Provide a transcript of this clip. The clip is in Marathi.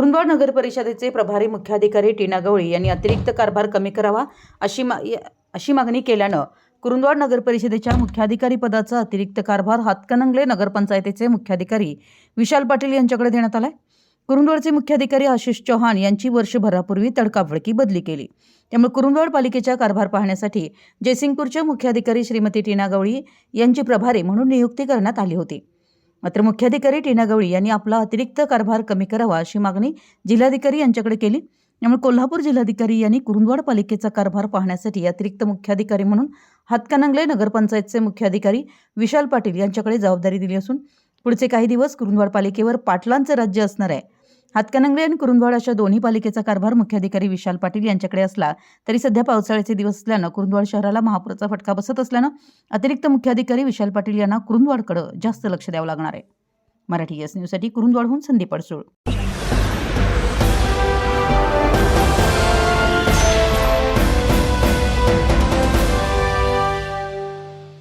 कुरुंदवाड नगर परिषदेचे प्रभारी मुख्याधिकारी टीना गवळी यांनी अतिरिक्त कारभार कमी करावा अशी मा अशी मागणी केल्यानं कुरुंदवाड नगर परिषदेच्या मुख्याधिकारी पदाचा अतिरिक्त कारभार हातकणंगले नगरपंचायतीचे मुख्याधिकारी विशाल पाटील यांच्याकडे देण्यात आलाय. कुरुंदवाडचे मुख्याधिकारी आशिष चौहान यांची वर्षभरापूर्वी तडकाफडकी बदली केली. त्यामुळे कुरुंदवाड पालिकेचा कारभार पाहण्यासाठी जयसिंगपूरच्या मुख्याधिकारी श्रीमती टीना गवळी यांची प्रभारी म्हणून नियुक्ती करण्यात आली होती. मात्र मुख्याधिकारी टीना गवळी यांनी आपला अतिरिक्त कारभार कमी करावा अशी मागणी जिल्हाधिकारी यांच्याकडे केली. त्यामुळे कोल्हापूर जिल्हाधिकारी यांनी कुरुंदवाड पालिकेचा कारभार पाहण्यासाठी अतिरिक्त मुख्याधिकारी म्हणून हातकानांगले नगरपंचायतचे मुख्याधिकारी विशाल पाटील यांच्याकडे जबाबदारी दिली असून पुढचे काही दिवस कुरुंदवाड पालिकेवर पाटलांचं राज्य असणार आहे. हातकणंगले आणि कुरुंदवाड अशा दोन्ही पालिकेचा कारभार मुख्याधिकारी विशाल पाटील यांच्याकडे असला तरी सध्या पावसाळ्याचे दिवस असल्यानं कुरुंदवाड शहराला महापुराचा फटका बसत असल्यानं अतिरिक्त मुख्याधिकारी विशाल पाटील यांना कुरुंदवाडकडे जास्त लक्ष द्यावं लागणार आहे. मराठी एस न्यूजसाठी कुरुंदवाडहून संदीप अडसूळ.